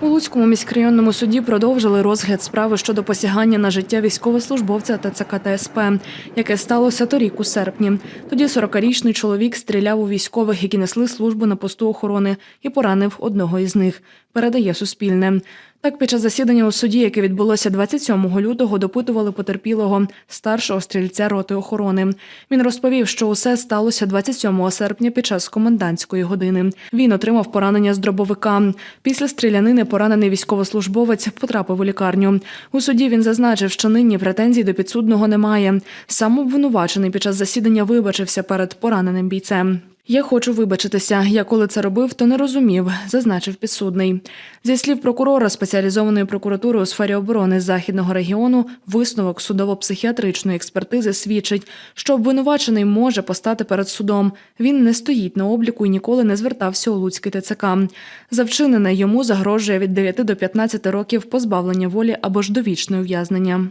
У Луцькому міськрайонному суді продовжили розгляд справи щодо посягання на життя військовослужбовця ТЦК та СП, яке сталося торік у серпні. Тоді 40-річний чоловік стріляв у військових, які несли службу на посту охорони, і поранив одного із них. Передає Суспільне. Так, під час засідання у суді, яке відбулося 27 лютого, допитували потерпілого старшого стрільця роти охорони. Він розповів, що усе сталося 27 серпня під час комендантської години. Він отримав поранення з дробовика. Після стрілянини поранений військовослужбовець потрапив у лікарню. У суді він зазначив, що нині претензій до підсудного немає. Сам обвинувачений під час засідання вибачився перед пораненим бійцем. Я хочу вибачитися. Я коли це робив, то не розумів, зазначив підсудний. Зі слів прокурора спеціалізованої прокуратури у сфері оборони західного регіону, висновок судово-психіатричної експертизи свідчить, що обвинувачений може постати перед судом. Він не стоїть на обліку і ніколи не звертався у Луцький ТЦК. За вчинене йому загрожує від 9 до 15 років позбавлення волі або ж довічне ув'язнення.